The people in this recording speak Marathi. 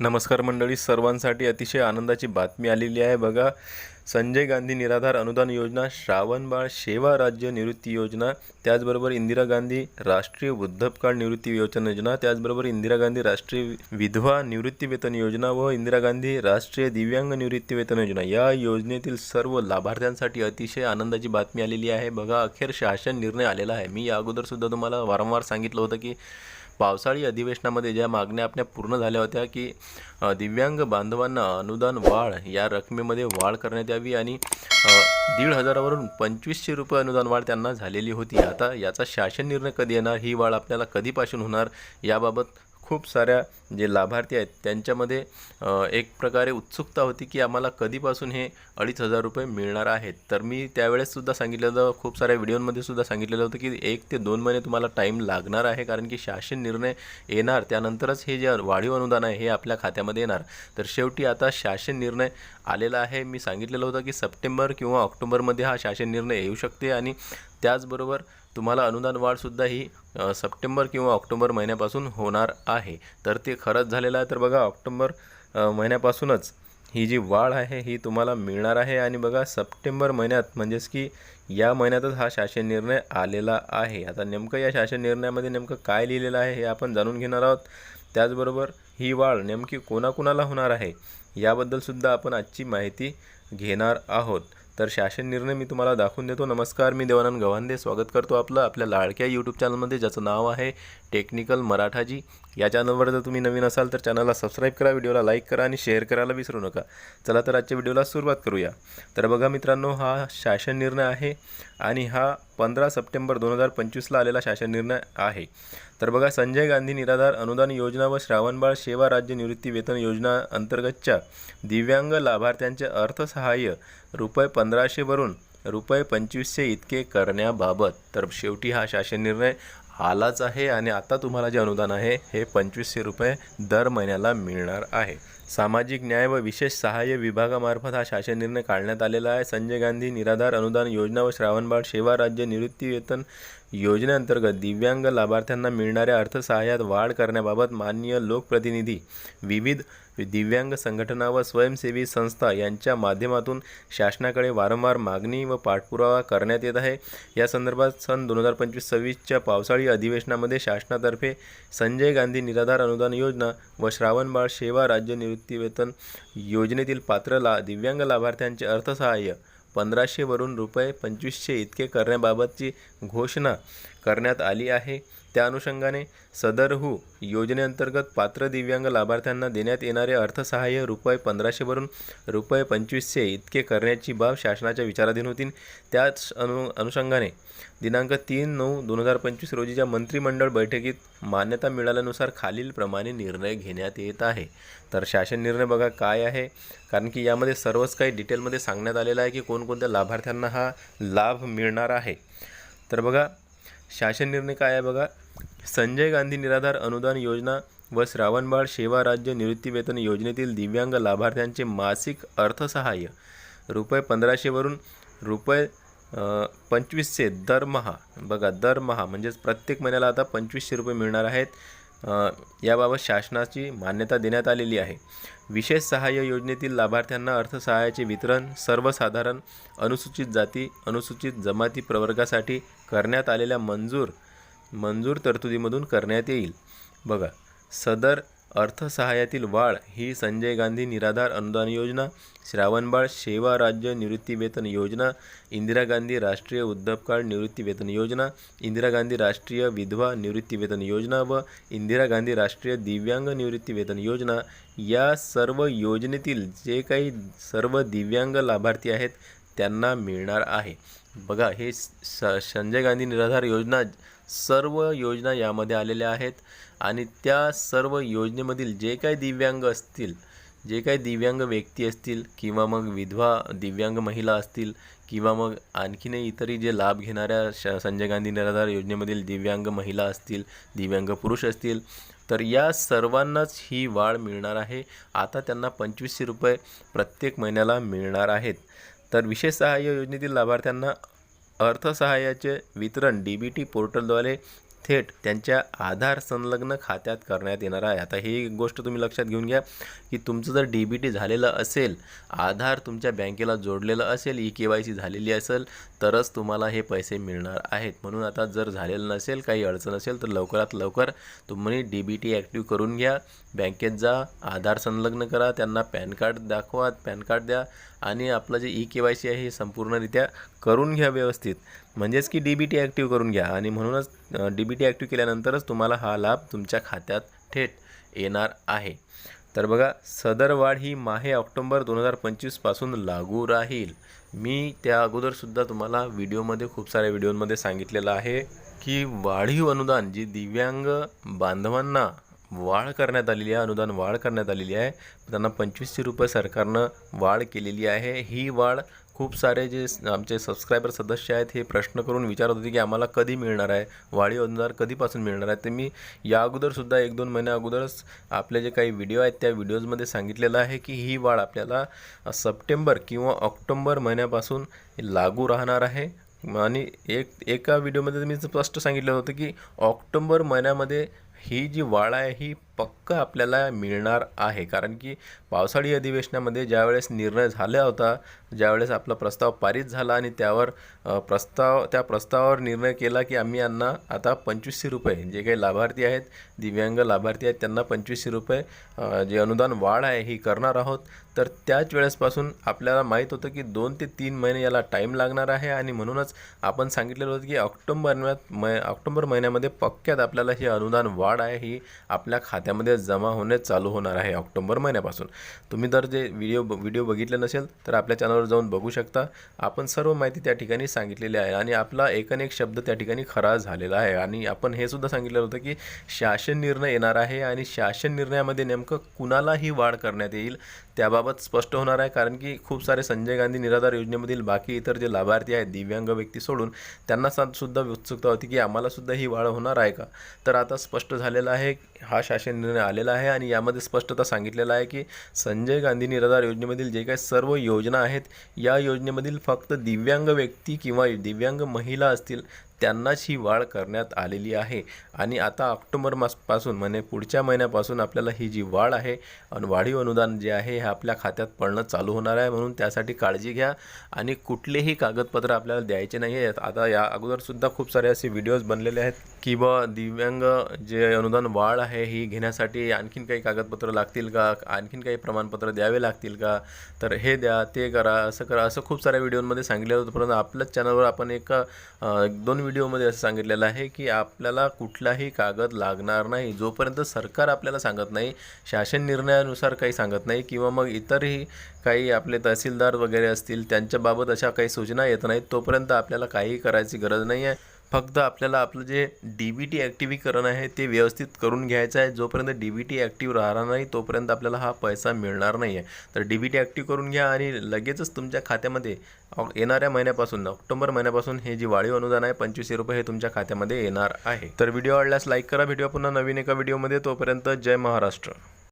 नमस्कार मंडळी सर्वांसाठी अतिशय आनंदाची बातमी आलेली आहे. बघा संजय गांधी निराधार अनुदान योजना श्रावणबाळ सेवा राज्य निवृत्ती योजना त्याचबरोबर इंदिरा गांधी राष्ट्रीय वृद्धपकाळ निवृत्ती वेतन योजना त्याचबरोबर इंदिरा गांधी राष्ट्रीय विधवा निवृत्ती वेतन योजना व इंदिरा गांधी राष्ट्रीय दिव्यांग निवृत्ती वेतन योजना. या योजनेतील सर्व लाभार्थ्यांसाठी अतिशय आनंदाची बातमी आलेली आहे. बघा अखेर शासन निर्णय आलेला आहे. मी या अगोदरसुद्धा तुम्हाला वारंवार सांगितलं होतं की पावसाळी अधिवेशनामध्ये ज्या मागण्या आपल्या पूर्ण झाल्या होत्या की दिव्यांग बांधवांना अनुदान वाढ या रकमेमध्ये वाढ करण्यात यावी आणि दीड हजारावरून पंचवीसशे रुपये अनुदान वाढ त्यांना झालेली होती. आता याचा शासन निर्णय कधी येणार? ही वाढ आपल्याला कधीपासून होणार? याबाबत खूप साऱ्या जे लाभार्थी आहेत त्यांच्यामध्ये एक प्रकारे उत्सुकता होती की आम्हाला कधीपासून हे अडीच हजार रुपये मिळणार आहेत. तर मी त्यावेळेससुद्धा सांगितलेलं खूप साऱ्या व्हिडिओमध्ये सुद्धा सांगितलेलं होतं की एक ते दोन महिने तुम्हाला टाईम लागणार आहे कारण की शासन निर्णय येणार त्यानंतरच हे जे वाढीव अनुदान आहे हे आपल्या खात्यामध्ये येणार. तर शेवटी आता शासन निर्णय आलेला आहे. मी सांगितलेलं होतं की सप्टेंबर किंवा ऑक्टोबरमध्ये हा शासन निर्णय येऊ शकते आणि त्याचबरोबर तुम्हाला अनुदान वाढसुद्धा ही सप्टेंबर किंवा ऑक्टोबर महिन्यापासून होणार आहे. तर ते खरंच झालेलं आहे. तर बघा ऑक्टोबर महिन्यापासूनच ही जी वाढ आहे ही तुम्हाला मिळणार आहे. आणि बघा सप्टेंबर महिन्यात म्हणजेच की या महिन्यातच हा शासन निर्णय आलेला आहे. आता नेमकं या शासन निर्णयामध्ये नेमकं काय लिहिलेलं आहे हे आपण जाणून घेणार आहोत. त्याचबरोबर ही वाढ नेमकी कोणाकोणाला होणार आहे याबद्दलसुद्धा आपण आजची माहिती घेणार आहोत. तर शासन निर्णय मी तुम्हाला दाखवून देतो. नमस्कार मी देवानंद गव्हांदे. स्वागत करतो आपलं आपल्या लाडक्या यूट्यूब चॅनलमध्ये ज्याचं नाव आहे टेक्निकल मराठाजी. या चॅनलवर जर तुम्ही नवीन असाल तर चॅनलला सबस्क्राईब करा व्हिडिओला लाईक करा आणि शेअर करायला विसरू नका. चला तर आजच्या व्हिडिओला सुरुवात करूया. तर बघा मित्रांनो हा शासन निर्णय आहे आणि हा पंधरा सप्टेंबर दोन हजार पंचवीसला आलेला शासन निर्णय आहे. तर बघा संजय गांधी निराधार अनुदान योजना व श्रावणबाळ सेवा राज्य निवृत्ती वेतन योजना अंतर्गतच्या दिव्यांग लाभार्थ्यांचे अर्थसहाय्य रुपये पंधराशेवरून रुपये पंचवीसशे इतके करण्याबाबत. तर शेवटी हा शासन निर्णय आलाच आहे आणि आता तुम्हाला जे अनुदान आहे हे पंचवीसशे रुपये दर महिन्याला मिळणार आहे. सामाजिक न्याय व विशेष सहाय्य विभागामार्फत हा शासन निर्णय काढण्यात आलेला आहे. संजय गांधी निराधार अनुदान योजना व श्रावणबाळ सेवा राज्य निवृत्तीवेतन योजनेअंतर्गत दिव्यांग लाभार्थ्यांना मिळणाऱ्या अर्थसहाय्यात वाढ करण्याबाबत माननीय लोकप्रतिनिधी विविध दिव्यांग संघटना व स्वयंसेवी संस्था यांच्या माध्यमातून शासनाकडे वारंवार मागणी व पाठपुरावा करण्यात येत आहे. या संदर्भात सन दोन हजार पंचवीस सव्वीसच्या पावसाळी अधिवेशनामध्ये शासनातर्फे संजय गांधी निराधार अनुदान योजना व श्रावणबाळ सेवा राज्य निवृत्ती वेतन योजनेतील पात्र ला दिव्यांग लाभार्थ्यांचे अर्थसहाय्य पंधराशेवरून रुपये पंचवीसशे इतके करण्याबाबतची घोषणा करण्यात आली आहे. त्या अनुषंगाने सदरहू योजनेअंतर्गत पात्र दिव्यांग लाभार्थ्यांना देण्यात येणारे अर्थसहाय्य रुपये पंधराशेवरून रुपये पंचवीसशे इतके करण्याची बाब शासनाच्या विचाराधीन होती. त्याच अनु अनुषंगाने दिनांक तीन नऊ दोन हजार पंचवीस रोजीच्या मंत्रिमंडळ बैठकीत मान्यता मिळाल्यानुसार खालीलप्रमाणे निर्णय घेण्यात येत आहे. तर शासन निर्णय बघा काय आहे. कारण की यामध्ये सर्वच काही डिटेलमध्ये सांगण्यात आलेलं आहे की कोणकोणत्या लाभार्थ्यांना हा लाभ मिळणार आहे. तर बघा शासन निर्णय काय आहे बघा? संजय गांधी निराधार अनुदान योजना व श्रावणबाळ सेवा राज्य निवृत्तीवेतन योजनेतील दिव्यांग लाभार्थ्यांचे मासिक अर्थसहाय्य. रुपये पंधराशेवरून रुपये पंचवीसशे दरमहा. बघा दरमहा म्हणजेच प्रत्येक महिन्याला आता पंचवीसशे रुपये मिळणार आहेत. याबाबत शासनाची मान्यता देण्यात आलेली आहे. विशेष सहाय्य योजनेतील लाभार्थ्यांना अर्थसहाय्याचे वितरण सर्वसाधारण अनुसूचित जाती अनुसूचित जमाती प्रवर्गासाठी करण्यात आलेल्या मंजूर मंजूर तरतुदीमधून करण्यात येईल. बघा सदर अर्थसहाय्यातील वाढ ही संजय गांधी निराधार अनुदान योजना श्रावणबाळ सेवा राज्य निवृत्तीवेतन योजना इंदिरा गांधी राष्ट्रीय उद्धवकाळ निवृत्तीवेतन योजना इंदिरा गांधी राष्ट्रीय विधवा निवृत्तीवेतन योजना व इंदिरा गांधी राष्ट्रीय दिव्यांग निवृत्तीवेतन योजना या सर्व योजनेतील जे काही सर्व दिव्यांग लाभार्थी आहेत त्यांना मिळणार आहे. बघा हे स संजय गांधी निराधार योजना सर्व योजना यामध्ये आलेल्या आहेत. आणि त्या सर्व योजनेमधील जे काही दिव्यांग असतील जे काही दिव्यांग व्यक्ती असतील किंवा मग विधवा दिव्यांग महिला असतील किंवा मग आणखीनही इतरही जे लाभ घेणाऱ्या श संजय गांधी निराधार योजनेमधील दिव्यांग महिला असतील दिव्यांग पुरुष असतील तर या सर्वांनाच ही वाढ मिळणार आहे. आता त्यांना पंचवीसशे रुपये प्रत्येक महिन्याला मिळणार आहेत. तर विशेष सहाय्य योजनेतील लाभार्थ्यांना अर्थसहाय्याचे वितरण डी बी टी पोर्टलद्वारे थेट त्यांच्या आधार संलग्न खात्यात करण्यात येणार आहे. आता ही एक गोष्ट तुम्ही लक्षात घेऊन घ्या की तुमचं जर डी बी टी झालेलं असेल आधार तुमच्या बँकेला जोडलेलं असेल ई के वाय सी झालेली असेल तरच तुम्हाला हे पैसे मिळणार आहेत. म्हणून आता जर झालेलं नसेल काही अडचण असेल तर लवकरात लवकर तुम्ही डी बी टी ॲक्टिव्ह करून घ्या. बँकेत जा आधार संलग्न करा त्यांना पॅन कार्ड दाखवा पॅन कार्ड द्या आणि आपलं जे ई के वाय सी आहे हे संपूर्णरित्या करून घ्या व्यवस्थित. म्हणजेच की डी बी टी ॲक्टिव्ह करून घ्या आणि म्हणूनच डी बी टी ॲक्टिव्ह केल्यानंतरच तुम्हाला हा लाभ तुमच्या खात्यात थेट येणार आहे. तर बघा सदर वाढ ही माहे ऑक्टोंबर दोन हजार पंचवीसपासून लागू राहील. मी त्या अगोदरसुद्धा तुम्हाला व्हिडिओमध्ये खूप साऱ्या व्हिडिओमध्ये सांगितलेलं आहे की वाढीव अनुदान जी दिव्यांग बांधवांना वाढ करण्यात आलेली आहे अनुदान वाढ करण्यात आलेली आहे. त्यांना पंचवीसशे रुपये सरकारनं वाढ केलेली आहे. ही वाढ खूप सारे जे आमचे सबस्क्रायबर सदस्य आहेत हे प्रश्न करून विचारत होते की आम्हाला कधी मिळणार आहे? वाढीव अनुदान कधीपासून मिळणार आहे? ते मी या अगोदरसुद्धा एक दोन महिन्या अगोदरच आपले जे काही व्हिडिओ आहेत त्या व्हिडिओजमध्ये सांगितलेलं आहे की ही वाढ आपल्याला सप्टेंबर किंवा ऑक्टोंबर महिन्यापासून लागू राहणार आहे. आणि एक एका व्हिडिओमध्ये मी स्पष्ट सांगितलं होतं की ऑक्टोंबर महिन्यामध्ये ही जी वाळ आहे ही पक्क आपल्याला मिळणार आहे. कारण की पावसाळी अधिवेशनामध्ये ज्यावेळेस निर्णय झाला होता ज्यावेळेस आपला प्रस्ताव पारित झाला आणि त्यावर प्रस्ताव त्या प्रस्तावावर निर्णय केला की आम्ही यांना आता पंचवीसशे रुपये जे काही लाभार्थी आहेत दिव्यांग लाभार्थी आहेत त्यांना पंचवीसशे रुपये जे अनुदान वाढ आहे ही करणार आहोत. तर त्याच वेळेसपासून आपल्याला माहीत होतं की दोन ते तीन महिने याला टाईम लागणार आहे आणि म्हणूनच आपण सांगितलेलं होतं की ऑक्टोंबर महिन्यात मै ऑक्टोबर महिन्यामध्ये पक्क्यात आपल्याला ही अनुदान वाढ आहे ही आपल्या खात्यामध्ये जमा होणे चालू होणार आहे ऑक्टोबर महिन्यापासून. तुम्ही जर जे व्हिडिओ व्हिडिओ बघितले नसेल तर आपल्या चॅनलवर जाऊन बघू शकता. आपण सर्व माहिती त्या ठिकाणी सांगितलेली आहे आणि आपला एकनेक शब्द त्या ठिकाणी खरा झालेला आहे. आणि आपण हे सुद्धा सांगितलेलं होतं की शासन निर्णय येणार आहे आणि शासन निर्णयामध्ये नेमकं कुणालाही वाढ करण्यात येईल त्याबाबत स्पष्ट होणार आहे कारण की खूप सारे संजय गांधी निराधार योजनेमधील बाकी इतर जे लाभार्थी आहेत दिव्यांग व्यक्ती सोडून त्यांना सा- सुद्धा उत्सुकता होती की आम्हाला सुद्धा ही वाढ होणार आहे का? तर आता स्पष्ट झालेलं आहे हा शासन निर्णय आलेला आहे आणि यामध्ये स्पष्टता सांगितलेलं आहे की संजय गांधी निराधार योजनेमधील जे काही सर्व योजना आहेत या योजनेमधील फक्त दिव्यांग व्यक्ती किंवा दिव्यांग महिला असतील त्यांनाच ही वाढ करण्यात आलेली आहे. आणि आता ऑक्टोबर मासपासून म्हणजे पुढच्या महिन्यापासून आपल्याला ही जी वाढ आहे आणि वाढीव अनुदान जे आहे हे आपल्या खात्यात पडणं चालू होणार आहे. म्हणून त्यासाठी काळजी घ्या. आणि कुठलेही कागदपत्र आपल्याला द्यायचे नाही आहेत आता या अगोदरसुद्धा खूप सारे असे व्हिडिओज बनलेले आहेत. की दिव्यांग जे अनुदान वाढ आहे ही घेण्यासाठी आणखीन काही कागदपत्र लागतील का? आणखीन काही प्रमाणपत्र द्यावे लागतील का? तर हे द्या ते करा असं करा असं खूप साऱ्या व्हिडिओमध्ये सांगितलेलं होतं. परंतु आपल्याच चॅनलवर आपण एक दोन व्हिडिओमध्ये असं सांगितलेलं आहे की आपल्याला कुठलाही कागद लागणार नाही. जोपर्यंत सरकार आपल्याला सांगत नाही शासन निर्णयानुसार काही सांगत नाही किंवा मग इतरही काही आपले तहसीलदार वगैरे असतील त्यांच्याबाबत अशा काही सूचना येत नाहीत तोपर्यंत आपल्याला काहीही करायची गरज नाही आहे फक्त आपल्याला आपलं जे डी बी टी ॲक्टिव्हीकरण आहे ते व्यवस्थित करून घ्यायचं आहे. जोपर्यंत डी बी टी ॲक्टिव्ह राहणार नाही तोपर्यंत आपल्याला हा पैसा मिळणार नाही आहे तर डी बी टी ॲक्टिव्ह करून घ्या आणि लगेचच तुमच्या खात्यामध्ये येणाऱ्या महिन्यापासून ऑक्टोबर महिन्यापासून हे जी वाढीव अनुदान आहे पंचवीसशे रुपये हे तुमच्या खात्यामध्ये येणार आहे. तर व्हिडिओ आवडल्यास लाईक करा. व्हिडिओ पुन्हा नवीन एका व्हिडिओमध्ये. तोपर्यंत जय महाराष्ट्र.